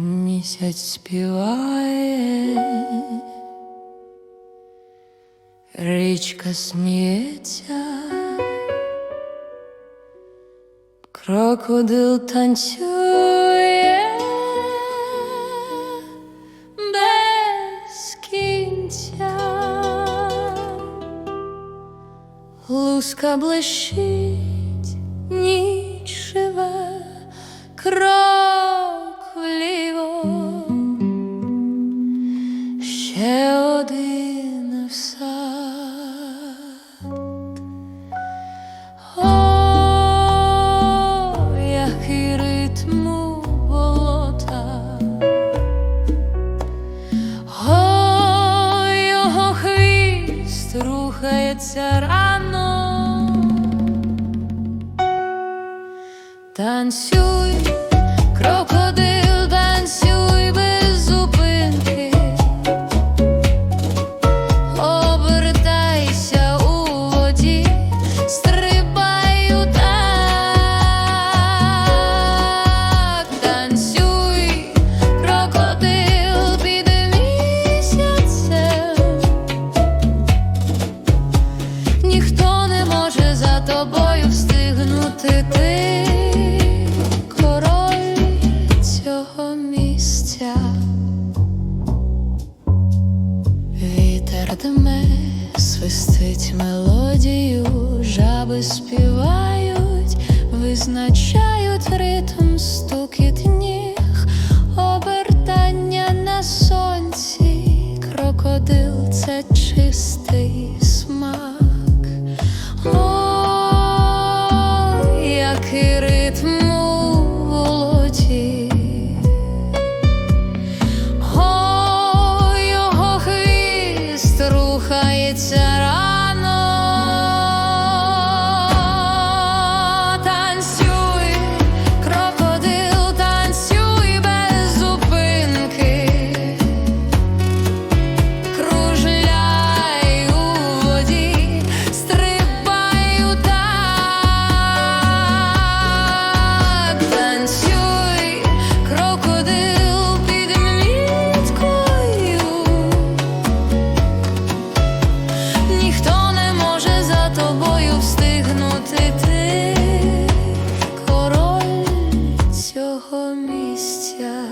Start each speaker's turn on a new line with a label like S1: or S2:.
S1: Місяць співає, річка сміється, крокодил танцює без кінця, луска блищить, рухається рано. Танцюй, крокодил, встигнути ти король цього місця. Вітер дме, свистить мелодію, жаби співають, визначають ритм стукіт ніг, обертання на сонці, крокодил це чистий листя.